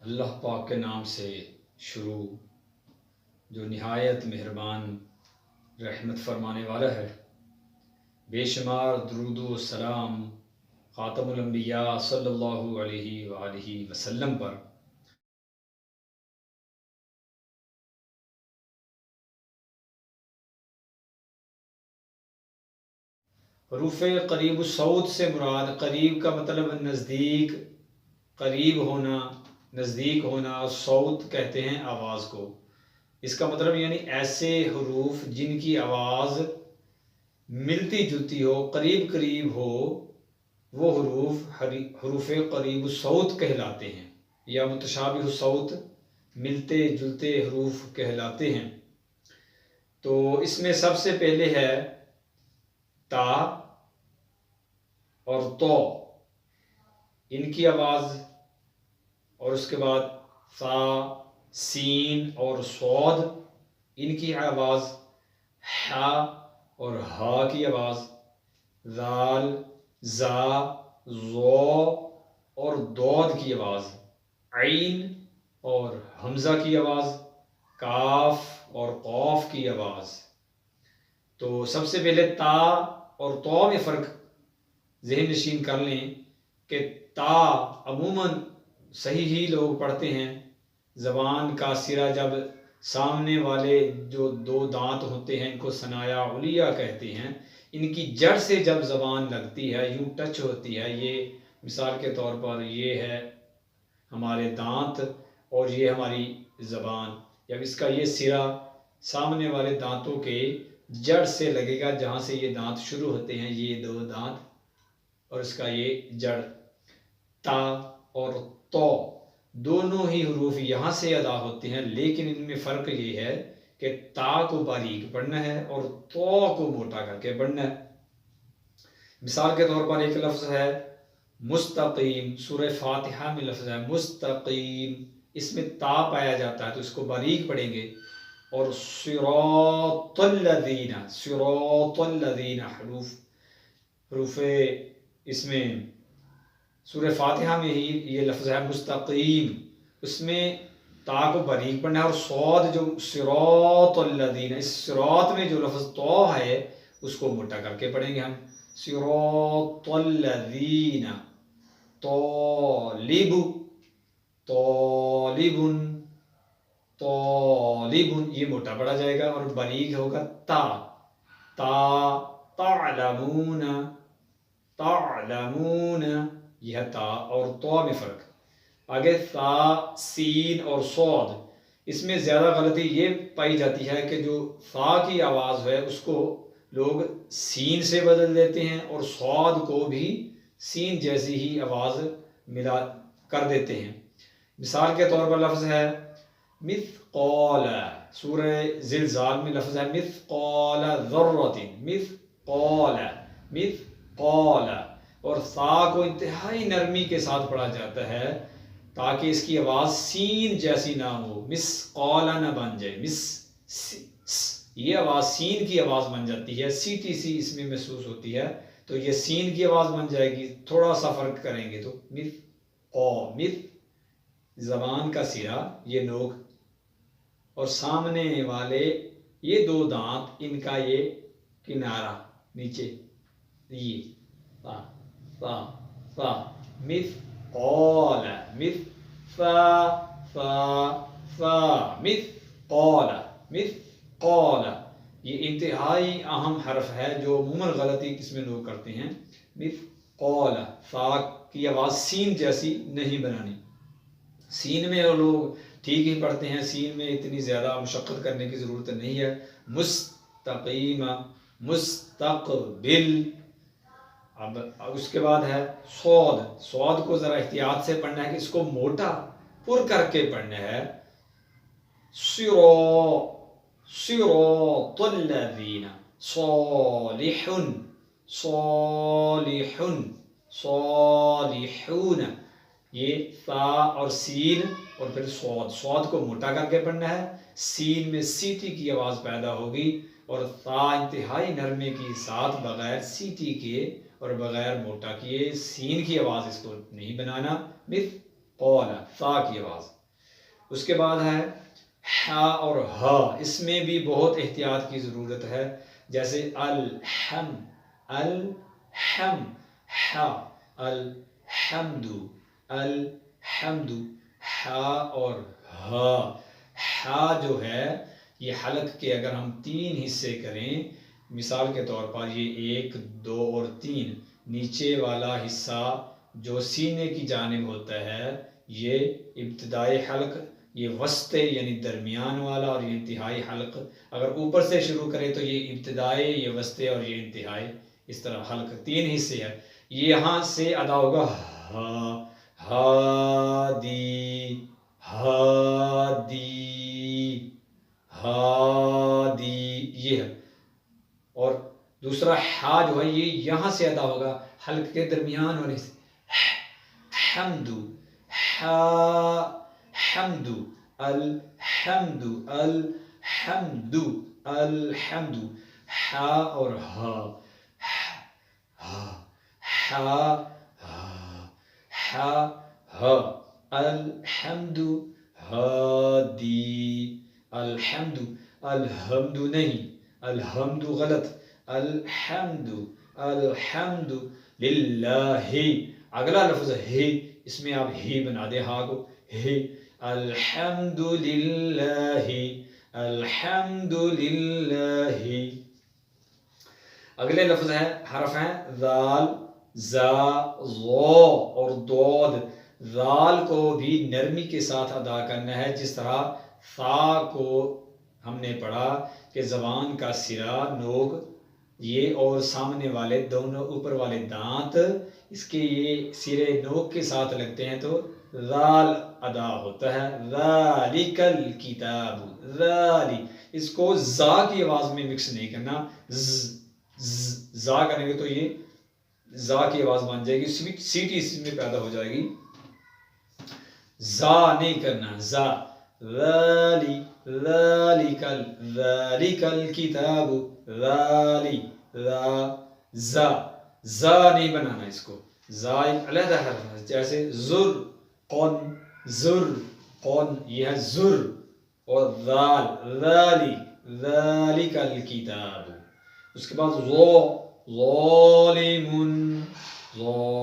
اللہ پاک کے نام سے شروع جو نہایت مہربان رحمت فرمانے والا ہے، بے شمار درود و سلام خاتم الانبیاء صلی اللہ علیہ وآلہ وسلم پر۔ حروف قریب الصوت سے مراد قریب کا مطلب نزدیک قریب ہونا۔ نزدیک ہونا صوت کہتے ہیں آواز کو۔ اس کا مطلب یعنی ایسے حروف جن کی آواز ملتی جلتی ہو، قریب قریب ہو، وہ حروف حروف قریب الصوت کہلاتے ہیں یا متشابہ الصوت ملتے جلتے حروف کہلاتے ہیں۔ تو اس میں سب سے پہلے ہے تا اور تو۔ ان کی آواز اور اس کے بعد فا سین اور سعود ان کی آواز، ہا اور ہا کی آواز زال زا زو اور دود کی آواز، عین اور حمزہ کی آواز، کاف اور قوف کی آواز۔ تو سب سے پہلے تا اور تو میں فرق ذہن نشین کر لیں کہ تا عموماً صحیح ہی لوگ پڑھتے ہیں۔ زبان کا سرا جب سامنے والے جو دو دانت ہوتے ہیں، ان کو سنایا اولیا کہتے ہیں۔ ان کی جڑ سے جب زبان لگتی ہے، یوں ٹچ ہوتی ہے۔ یہ مثال کے طور پر یہ ہے ہمارے دانت اور یہ ہماری زبان۔ جب اس کا یہ سرا سامنے والے دانتوں کے جڑ سے لگے گا، جہاں سے یہ دانت شروع ہوتے ہیں، یہ دو دانت اور اس کا یہ جڑ تا اور تو دونوں ہی حروف یہاں سے ادا ہوتے ہیں، لیکن ان میں فرق یہ ہے کہ تا کو باریک پڑھنا ہے اور تو کو موٹا کر کے پڑھنا ہے۔ مثال کے طور پر ایک لفظ ہے، مستقیم، سورہ فاتحہ میں لفظ ہے، مستقیم۔ اس میں تا پایا جاتا ہے تو اس کو باریک پڑھیں گے۔ اور سروت الذین سروت الذین حروف حروف اس میں سورہ فاتحہ میں ہی یہ لفظ ہے مستقیم۔ اس میں تا کو باریک پڑھنا ہے اور سعود جو سروت الذین، اس سروت میں جو لفظ تو ہے، اس کو موٹا کر کے پڑھیں گے ہم۔ سروت الذین، طالب طالب طالب یہ موٹا پڑا جائے گا اور باریک ہوگا تا۔ تا، تعلمون تعلمون۔ یہ تا اور تو میں فرق۔ آگے تا، سین اور سود اس میں زیادہ غلطی یہ پائی جاتی ہے کہ جو فا کی آواز ہے، اس کو لوگ سین سے بدل دیتے ہیں اور سعود کو بھی سین جیسی ہی آواز ملا کر دیتے ہیں۔ مثال کے طور پر لفظ ہے، مثقال، سورہ زلزال میں لفظ ہے، مثقال ذرت، مثقال مثقال۔ اور سا کو انتہائی نرمی کے ساتھ پڑھا جاتا ہے تاکہ اس کی آواز سین جیسی نہ ہو۔ مس قولا نہ بن جائے۔ مس یہ آواز سین کی آواز بن جاتی ہے۔ سی ٹی سی اس میں محسوس ہوتی ہے۔ تو یہ سین کی آواز بن جائے گی۔ تھوڑا سا فرق کریں گے تو۔ مس او مس زبان کا سرا یہ نوک۔ اور سامنے والے یہ دو دانت، ان کا یہ کنارہ۔ نیچے۔ یہ۔ ہاں۔ فا فا مث مث فا فا فا قال قال یہ انتہائی اہم حرف ہے جو عموماً غلطی کس میں لوگ کرتے ہیں. مث قال فا کی آواز سین جیسی نہیں بنانی. سین میں لوگ ٹھیک ہی پڑھتے ہیں، سین میں اتنی زیادہ مشقت کرنے کی ضرورت نہیں ہے. مستقیم مستقبل. اب اس کے بعد ہے سعود سعود کو ذرا احتیاط سے پڑھنا ہے کہ اس کو موٹا پر کر کے پڑھنا ہے۔ سیرو سیرو الذین صالح صالح صالحون۔ یہ فا اور سین اور پھر سعود سعود کو موٹا کر کے پڑھنا ہے۔ سین میں سیٹی کی آواز پیدا ہوگی اور تا انتہائی نرمے کی ساتھ بغیر سیٹی کے اور بغیر موٹا کیے سین کی آواز اس کو نہیں بنانا مث قول فا کی آواز۔ اس کے بعد ہے ہا اور ہا۔ اس میں بھی بہت احتیاط کی ضرورت ہے، جیسے الحم الحم، ہا الحمد الحمد ہا اور ہا۔ ہا جو ہے، یہ حلق کے اگر ہم تین حصے کریں مثال کے طور پر یہ ایک، دو اور تین نیچے والا حصہ جو سینے کی جانب ہوتا ہے، یہ ابتدائی حلق، یہ وسط یعنی درمیان والا اور یہ انتہائی حلق۔ اگر اوپر سے شروع کریں تو یہ ابتدائی، یہ وسط اور یہ انتہائی۔ اس طرح حلق تین حصے ہے یہاں سے ادا ہوگا ہا ہا، دی ہا دی ہا، دی، یہ۔ ہے اور دوسرا ہا جو ہے یہ یہاں سے ادا ہوگا حلق کے درمیان والے سے۔ حمد حمد الحمد الحمد الحمد ہا اور ہا۔ ہا ہا الحمد ہادی۔ الحمد الحمد نہیں۔ الحمد غلط. الحمد الحمد للہ. اگلا لفظ ہے اس میں آپ ہی بنا دے ہا کو ہے الحمد للہ الحمد للہ. اگلے لفظ ہے حرف ہیں، ذال، زا، غو اور دود. ذال کو بھی نرمی کے ساتھ ادا کرنا ہے، جس طرح فا کو ہم نے پڑھا کہ زبان کا سرا نوک، یہ اور سامنے والے دونوں اوپر والے دانت، اس کے یہ سرے نوک کے ساتھ لگتے ہیں تو رال ادا ہوتا ہے۔ ذالکل کتاب، ذالی، اس کو زا کی آواز میں مکس نہیں کرنا۔ زا کریں گے تو یہ زا کی آواز بن جائے گی سیٹی اس میں پیدا ہو جائے گی۔ زا نہیں کرنا زا ذالی ذالکل ذالکل کتاب ذالی زا زا نہیں بنانا اس کو. زا علیحدہ حرف جیسے زر قن زر قن، یہ ہے زر اور ذال، ذالی ذالک الکتاب. اس کے بعد زو ظالم ظالم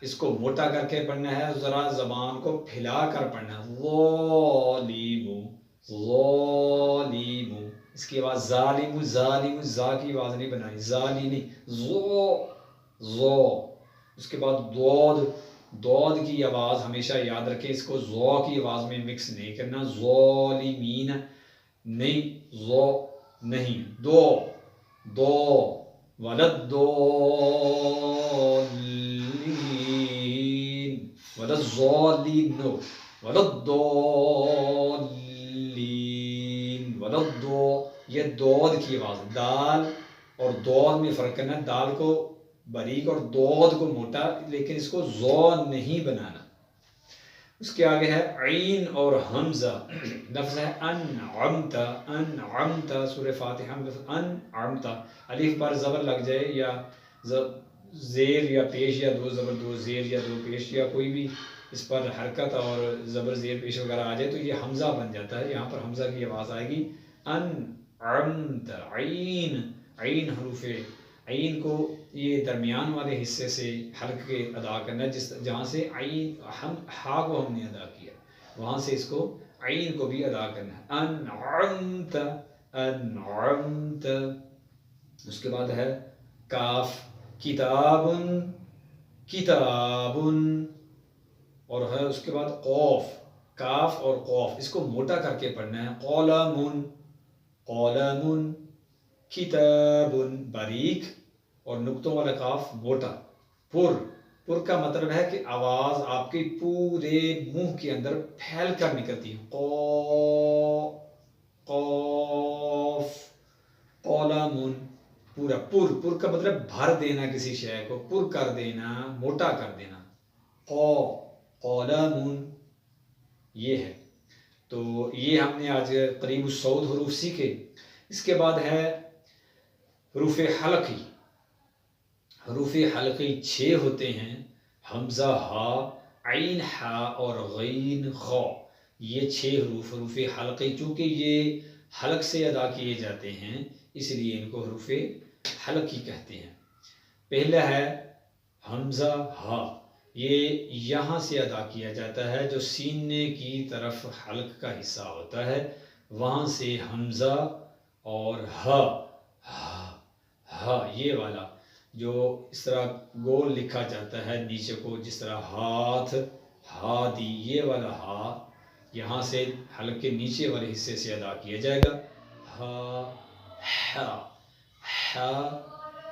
اس کو موٹا کر کے پڑھنا ہے ذرا زبان کو پھیلا کر پڑھنا ہے۔ ظالم ظالم اس کی آواز ظالم ظالم زا کی آواز نہیں بنائی۔ ظالی نہیں زو زو اس کے بعد دود۔ دود کی آواز ہمیشہ یاد رکھیں۔ اس کو زو کی آواز میں مکس نہیں کرنا۔ ظالمین نہیں زو نہیں۔ دو۔ دو۔ ولد دو۔ ولد ظالین نو ولد دو ولد یہ دود کی آواز دال اور دود میں فرق کرنا دال کو باریک اور دود کو موٹا، لیکن اس کو زو نہیں بنانا۔ اس کے آگے ہے عین اور حمزہ۔ لفظ ہے ان عمتا ان عمتا سور فاتحہ میں لفظ ان عمتا علیف پر زبر لگ جائے یا زیر یا پیش یا دو زبر دو زیر یا دو پیش یا کوئی بھی اس پر حرکت اور زبر زیر پیش وغیرہ آ جائے تو یہ حمزہ بن جاتا ہے۔ یہاں پر حمزہ کی آواز آئے گی۔ ان عمتا عین عین حروف، عین کو یہ درمیان والے حصے سے حلق کے ادا کرنا جس جہاں سے عین، ہم، ہا کو ہم نے ادا کیا، وہاں سے اس کو عین کو بھی ادا کرنا ہے۔ انعمت انعمت اس کے بعد ہے کاف۔ کتاب کتاب اور ہے اس کے بعد قوف، کاف اور قوف، اس کو موٹا کر کے پڑھنا ہے۔ قولم قولم کتاب باریک، اور نقطوں والا کاف موٹا۔ پر پر کا مطلب ہے کہ آواز آپ کے پورے منہ کے اندر پھیل کر نکلتی ہے۔ قوف قولامن پورا پر پر کا مطلب بھر دینا کسی شے کو، پر کر دینا، موٹا کر دینا۔ قو قولامن یہ ہے۔ تو یہ ہم نے آج قریب السعود حروف سیکھے۔ اس کے بعد ہے حروف حلقی۔ حروف حلقی چھ ہوتے ہیں۔ حمزہ، ہا، عین ہا اور غین خو یہ چھ حروف حروف حلقی، چونکہ یہ حلق سے ادا کیے جاتے ہیں۔ اس لیے ان کو حروف حلق ہی کہتے ہیں۔ پہلا ہے حمزہ ہا۔ یہ یہاں سے ادا کیا جاتا ہے جو سینے کی طرف حلق کا حصہ ہوتا ہے۔ وہاں سے حمزہ اور ہا ہا یہ والا جو اس طرح گول لکھا جاتا ہے نیچے کو، جس طرح ہاتھ ہادی یہ والا ہا یہاں سے حلق کے نیچے والے حصے سے ادا کیا جائے گا۔ ہا ح ح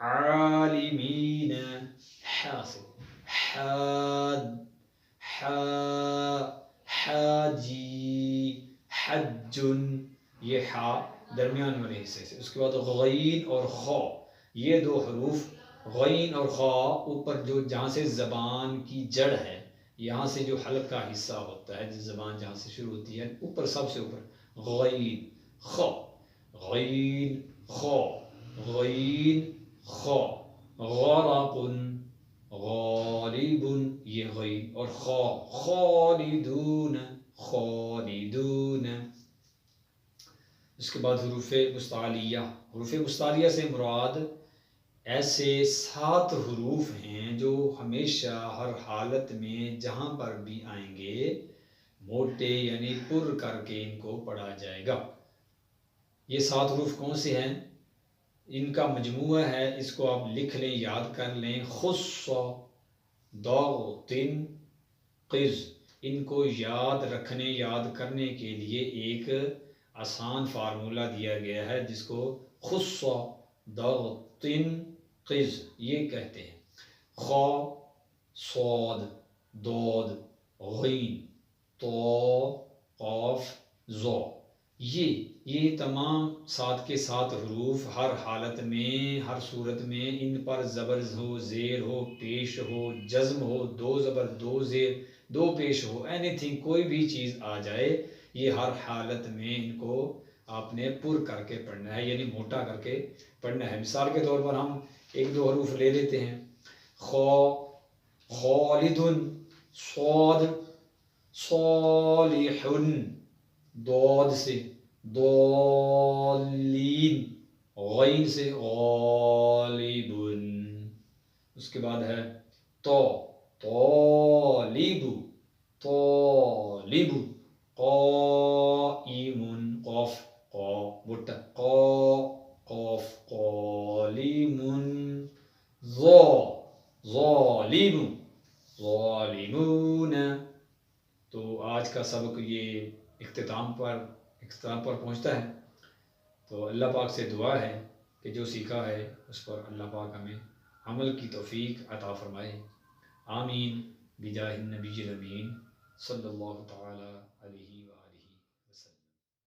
عالمين حاصل حاد حا حاجي حج يحا درمیان والے حصے سے۔ اس کے بعد غین اور خو یہ دو حروف، غین اور خو اوپر جو جہاں سے زبان کی جڑ ہے، یہاں سے جو حلق کا حصہ ہوتا ہے جس زبان جہاں سے شروع ہوتی ہے، اوپر سب سے اوپر، غین خو غین خو غین خو غرق غالب یہ غین اور خو خالدون خالدون اس کے بعد حروف مستعلیہ۔ حروف مستعلیہ سے مراد ایسے سات حروف ہیں جو ہمیشہ ہر حالت میں جہاں پر بھی آئیں گے، موٹے یعنی پر کر کے ان کو پڑھا جائے گا۔ یہ سات حروف کون سے ہیں؟ ان کا مجموعہ ہے، اس کو آپ لکھ لیں، یاد کر لیں۔ خص دو تین قز۔ ان کو یاد رکھنے، یاد کرنے کے لیے ایک آسان فارمولہ دیا گیا ہے جس کو خص دو قز یہ کہتے ہیں۔ خو سود، دود، غین، تو قوف زو۔ یہ یہ تمام ساتھ کے ساتھ حروف ہر حالت میں، ہر صورت میں ان پر زبر ہو، زیر ہو، پیش ہو، جزم ہو، دو زبر، دو زیر، دو پیش ہو اینی تھنگ کوئی بھی چیز آ جائے یہ ہر حالت میں ان کو آپ نے پر کر کے پڑھنا ہے یعنی موٹا کر کے پڑھنا ہے۔ مثال کے طور پر ہم ایک دو حروف لے لیتے ہیں۔ خو، خالدن سود صالحن دود سے دولین غین سے غالب اس کے بعد ہے تو، طالب طالب۔ قائم قف قا بٹا قا قف قالم، ظا، ظالم، ظالمون۔ تو آج کا سبق یہ اختتام پر اختتام پر پہنچتا ہے۔ تو اللہ پاک سے دعا ہے کہ جو سیکھا ہے، اس پر اللہ پاک ہمیں عمل کی توفیق عطا فرمائے۔ آمین۔ بجاہ النبی الامین۔ صلی اللہ تعالی علیہ وآلہ